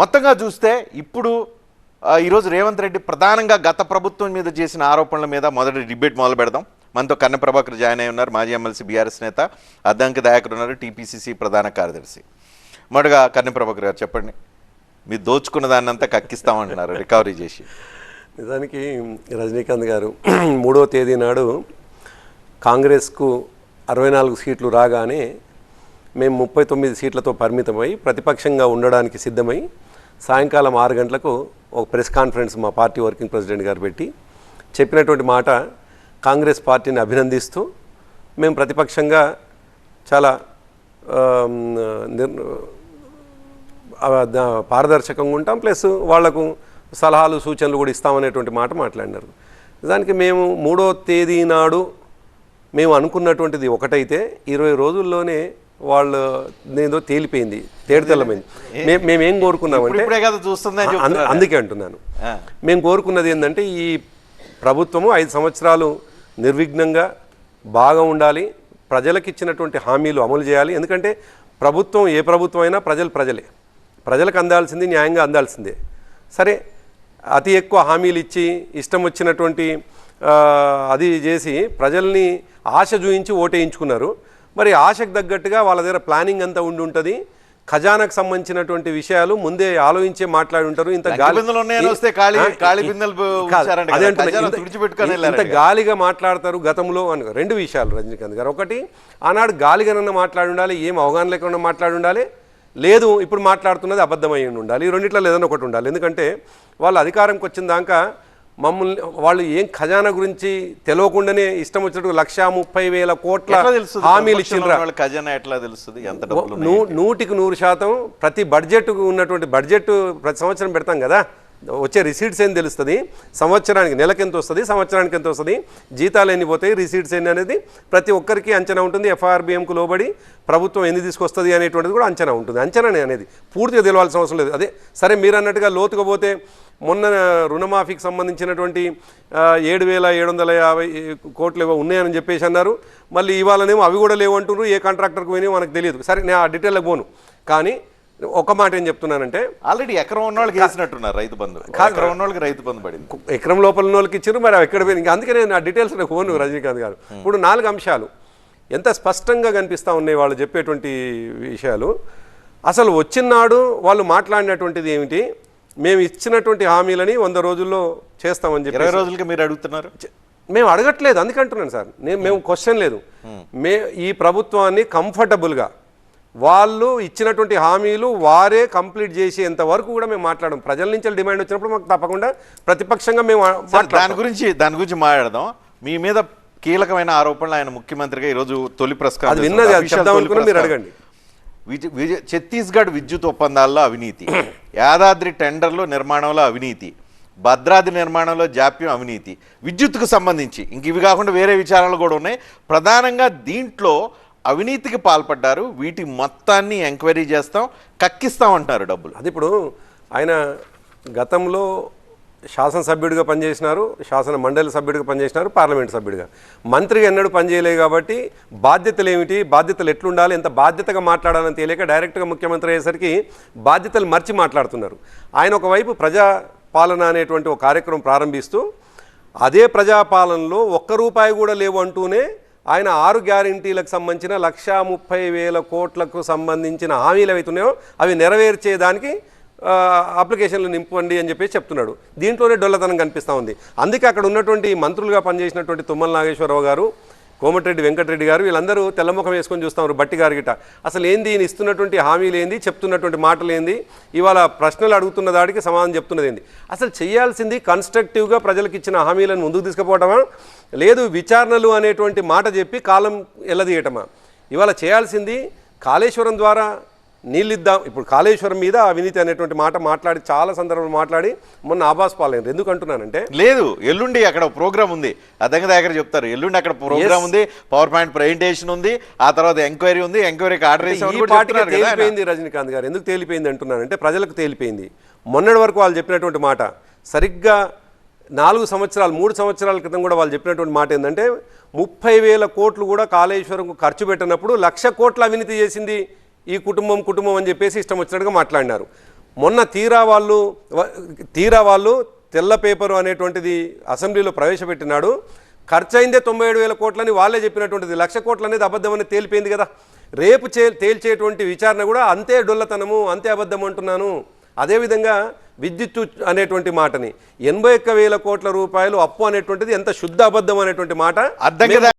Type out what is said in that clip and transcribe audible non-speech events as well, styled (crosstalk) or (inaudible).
మొత్తంగా చూస్తే ఇప్పుడు ఈరోజు రేవంత్ రెడ్డి ప్రధానంగా గత ప్రభుత్వం మీద చేసిన ఆరోపణల మీద మొదటి డిబేట్ మొదలు పెడదాం. మనతో కన్న ప్రభాకర్ జాయిన్ అయి ఉన్నారు. మాజీ ఎమ్మెల్సీ బీఆర్ఎస్ నేత అద్దంకి దయాకర్ ఉన్నారు. టీపీసీసీ ప్రధాన కార్యదర్శి. మొదటగా కన్న ప్రభాకర్ గారు చెప్పండి. మీరు దోచుకున్న దాన్ని అంతా కక్కిస్తామంటున్నారు రికవరీ చేసి. నిజానికి రజనీకాంత్ గారు మూడో తేదీ నాడు కాంగ్రెస్కు అరవై నాలుగు సీట్లు రాగానే మేము ముప్పై తొమ్మిది సీట్లతో పరిమితమై ప్రతిపక్షంగా ఉండడానికి సిద్ధమై సాయంకాలం ఆరు గంటలకు ఒక ప్రెస్ కాన్ఫరెన్స్ మా పార్టీ వర్కింగ్ ప్రెసిడెంట్ గారు పెట్టి చెప్పినటువంటి మాట కాంగ్రెస్ పార్టీని అభినందిస్తూ మేము ప్రతిపక్షంగా చాలా నిర్ పారదర్శకంగా ఉంటాం. ప్లస్ వాళ్ళకు సలహాలు సూచనలు కూడా ఇస్తామనేటువంటి మాట మాట్లాడినారు. నిజానికి మేము మూడో తేదీ నాడు మేము అనుకున్నటువంటిది ఒకటైతే ఇరవై రోజుల్లోనే వాళ్ళు ఏదో తేలిపోయింది తేడితెల్లమైంది. మేము మేమేం కోరుకున్నామంటే. అందుకే అంటున్నాను. మేము కోరుకున్నది ఏంటంటే ఈ ప్రభుత్వము ఐదు సంవత్సరాలు నిర్విఘ్నంగా బాగా ఉండాలి ప్రజలకు ఇచ్చినటువంటి హామీలు అమలు చేయాలి. ఎందుకంటే ప్రభుత్వం ఏ ప్రభుత్వం అయినా ప్రజలు ప్రజలే. ప్రజలకు అందాల్సింది న్యాయంగా అందాల్సిందే. సరే అతి ఎక్కువ హామీలు ఇచ్చి ఇష్టం వచ్చినటువంటి అది చేసి ప్రజల్ని ఆశ చూయించి ఓటేయించుకున్నారు. మరి ఆశకు తగ్గట్టుగా వాళ్ళ దగ్గర ప్లానింగ్ అంతా ఉండి ఉంటుంది. ఖజానాకు సంబంధించినటువంటి విషయాలు ముందే ఆలోచించే మాట్లాడి ఉంటారు. ఇంత ఇంత-. గాలిగా మాట్లాడతారు గతంలో అని రెండు విషయాలు రజనీకాంత్ గారు. ఒకటి ఆనాడు గాలిగానన్నా మాట్లాడి ఉండాలి ఏం అవగాహన లేకుండా మాట్లాడి ఉండాలి. లేదు ఇప్పుడు మాట్లాడుతున్నది అబద్ధమై ఉండాలి. ఈ రెండిట్లో ఏదైనా ఒకటి ఉండాలి. ఎందుకంటే వాళ్ళు అధికారంకి వచ్చిన దాకా మమ్మల్ని వాళ్ళు ఏం ఖజానా గురించి తెలియకుండానే ఇష్టం వచ్చినట్టు లక్ష ముప్పై వేల కోట్ల హామీలు ఇచ్చిండ్రా? వాళ్ళ ఖజానా ఎట్లా తెలుస్తుంది? ఎంత నూటికి నూరు శాతం ప్రతి బడ్జెట్ ఉన్నటువంటి బడ్జెట్ ప్రతి సంవత్సరం పెడతాం కదా? వచ్చే రిసీట్స్ ఏం తెలుస్తుంది? సంవత్సరానికి నెలకి ఎంత వస్తుంది? సంవత్సరానికి ఎంత వస్తుంది? జీతాలు ఎన్ని పోతాయి? రిసీట్స్ ఎన్ని అనేది ప్రతి ఒక్కరికి అంచనా ఉంటుంది. ఎఫ్ఆర్బిఎంకు లోబడి ప్రభుత్వం ఎన్ని తీసుకొస్తుంది అనేటువంటిది కూడా అంచనా ఉంటుంది. అంచనా అనేది. పూర్తిగా తెలవాల్సిన అవసరం లేదు. అదే సరే మీరు అన్నట్టుగా లోతుగా పోతే మొన్న రుణమాఫీకి సంబంధించినటువంటి ఏడు వేల ఏడు వందల యాభై కోట్లు ఏవో ఉన్నాయని చెప్పేసి అన్నారు. మళ్ళీ ఇవాళనేమో అవి కూడా లేవు అంటున్నారు. ఏ కాంట్రాక్టర్కి పోయినాయో మనకు తెలియదు. సరే నేను ఆ డీటెయిల్కి పోను. కానీ ఒక మాట ఏం చెప్తున్నానంటే ఆల్రెడీ ఎకరం ఉన్న వాళ్ళకి వేసినట్టున్నారు రైతు బంధు ఎకరం ఉన్న వాళ్ళకి రైతు బంధు పడింది. ఎకరం లోపల ఉన్న వాళ్ళకి ఇచ్చారు మరి అవి ఎక్కడ పోయింది ఇంకా అందుకే నేను నా డీటెయిల్స్ నాకు పోను రజనీకాంత్ గారు. ఇప్పుడు నాలుగు అంశాలు. ఎంత స్పష్టంగా కనిపిస్తూ ఉన్నాయి వాళ్ళు చెప్పేటువంటి విషయాలు. అసలు వచ్చినాడు వాళ్ళు మాట్లాడినటువంటిది ఏమిటి? మేము ఇచ్చినటువంటి హామీలని వంద రోజుల్లో చేస్తామని చెప్పి ఇరవై రోజులకి మీరు అడుగుతున్నారు? మేము అడగట్లేదు అందుకంటున్నాను సార్. నేను మేము క్వశ్చన్ లేదు. మే ఈ ప్రభుత్వాన్ని కంఫర్టబుల్గా వాళ్ళు ఇచ్చినటువంటి హామీలు వారే కంప్లీట్ చేసేంత వరకు కూడా మేము మాట్లాడడం ప్రజల నుంచి డిమాండ్ వచ్చినప్పుడు మాకు తప్పకుండా ప్రతిపక్షంగా మేము దాని గురించి దాని గురించి మాట్లాడదాం. మీ మీద కీలకమైన ఆరోపణలు ఆయన ముఖ్యమంత్రిగా ఈరోజు తొలి ప్రెస్ అది విన్నది, అది చెప్దాం అనుకున్నా మీరు అడగండి. ఛత్తీస్గఢ్ విద్యుత్ ఒప్పందాల్లో అవినీతి. (clears throat) యాదాద్రి టెండర్లో నిర్మాణంలో అవినీతి. భద్రాద్రి నిర్మాణంలో జాప్యం అవినీతి. విద్యుత్కు సంబంధించి. ఇంక ఇవి కాకుండా వేరే విచారాలు కూడా ఉన్నాయి. ప్రధానంగా దీంట్లో అవినీతికి పాల్పడ్డారు. వీటి మొత్తాన్ని ఎంక్వైరీ చేస్తాం. కక్కిస్తాం అంటున్నారు డబ్బులు. అది ఇప్పుడు ఆయన గతంలో శాసనసభ్యుడిగా పనిచేసినారు శాసన మండలి సభ్యుడిగా పనిచేసినారు పార్లమెంట్ సభ్యుడిగా. మంత్రిగా ఎన్నడూ పనిచేయలేదు కాబట్టి బాధ్యతలు ఏమిటి బాధ్యతలు ఎట్లుండాలి ఎంత బాధ్యతగా మాట్లాడాలని తెలియక డైరెక్ట్గా ముఖ్యమంత్రి అయ్యేసరికి బాధ్యతలు మర్చి మాట్లాడుతున్నారు. ఆయన ఒకవైపు ప్రజా పాలన అనేటువంటి ఒక కార్యక్రమం ప్రారంభిస్తూ అదే ప్రజాపాలనలో ఒక్క రూపాయి కూడా లేవు అంటూనే ఆయన ఆరు గ్యారంటీలకు సంబంధించిన లక్షా ముప్పై వేల కోట్లకు సంబంధించిన హామీలు అవుతున్నాయో అవి నెరవేర్చేదానికి అప్లికేషన్లు నింపండి అని చెప్పేసి చెప్తున్నాడు. దీంట్లోనే డొల్లతనం కనిపిస్తూ ఉంది. అందుకే అక్కడ ఉన్నటువంటి మంత్రులుగా పనిచేసినటువంటి తుమ్మల నాగేశ్వరరావు గారు కోమటిరెడ్డి వెంకటరెడ్డి గారు వీళ్ళందరూ తెల్లముఖం వేసుకొని చూస్తున్నారు బట్టి గారి గిట అసలు ఏంది ఈయన ఇస్తున్నటువంటి హామీలు ఏంది చెప్తున్నటువంటి మాటలు ఏంది ఇవాళ ప్రశ్నలు అడుగుతున్న దాడికి సమాధానం చెప్తున్నది ఏంది? అసలు చేయాల్సింది కన్స్ట్రక్టివ్గా ప్రజలకు ఇచ్చిన హామీలను ముందుకు తీసుకుపోవటమా? లేదు విచారణలు అనేటువంటి మాట చెప్పి కాలం ఎల్లదీయటమా? ఇవాళ చేయాల్సింది కాళేశ్వరం ద్వారా నీళ్ళిద్దాం. ఇప్పుడు కాళేశ్వరం మీద అవినీతి అనేటువంటి మాట మాట్లాడి చాలా సందర్భాలు మాట్లాడి మొన్న ఆబాస్ పాలైంది. ఎందుకు అంటున్నానంటే లేదు ఎల్లుండి అక్కడ ప్రోగ్రామ్ ఉంది. అదంగా దగ్గర చెప్తారు ఎల్లుండి అక్కడ ప్రోగ్రామ్ ఉంది పవర్ పాయింట్ ప్రజెంటేషన్ ఉంది ఆ తర్వాత ఎంక్వైరీ ఉంది ఎంక్వైరీకి ఆర్డర్ తేలిపోయింది రజనీకాంత్ గారు. ఎందుకు తేలిపోయింది అంటున్నానంటే ప్రజలకు తేలిపోయింది. మొన్నటి వరకు వాళ్ళు చెప్పినటువంటి మాట సరిగ్గా నాలుగు సంవత్సరాలు మూడు సంవత్సరాల క్రితం కూడా వాళ్ళు చెప్పినటువంటి మాట ఏంటంటే ముప్పై వేల కోట్లు కూడా కాళేశ్వరంకు ఖర్చు పెట్టినప్పుడు లక్ష కోట్ల అవినీతి చేసింది ఈ కుటుంబం కుటుంబం అని చెప్పేసి ఇష్టం వచ్చినట్టుగా మాట్లాడినారు. మొన్న తీరా వాళ్ళు తీరా వాళ్ళు తెల్ల పేపరు అనేటువంటిది అసెంబ్లీలో ప్రవేశపెట్టినాడు. ఖర్చు అయిందే తొంభై ఏడు వేల కోట్లని వాళ్ళే చెప్పినటువంటిది. లక్ష కోట్లు అనేది అబద్ధం అనేది తేలిపోయింది కదా. రేపు చే తేల్చేటువంటి విచారణ కూడా అంతే డొల్లతనము అంతే అబద్ధం అంటున్నాను. అదేవిధంగా విద్యుత్తు అనేటువంటి మాటని ఎనభై ఒక్క వేల కోట్ల రూపాయలు అప్పు అనేటువంటిది ఎంత శుద్ధ అబద్ధం అనేటువంటి మాట అర్థం కదా.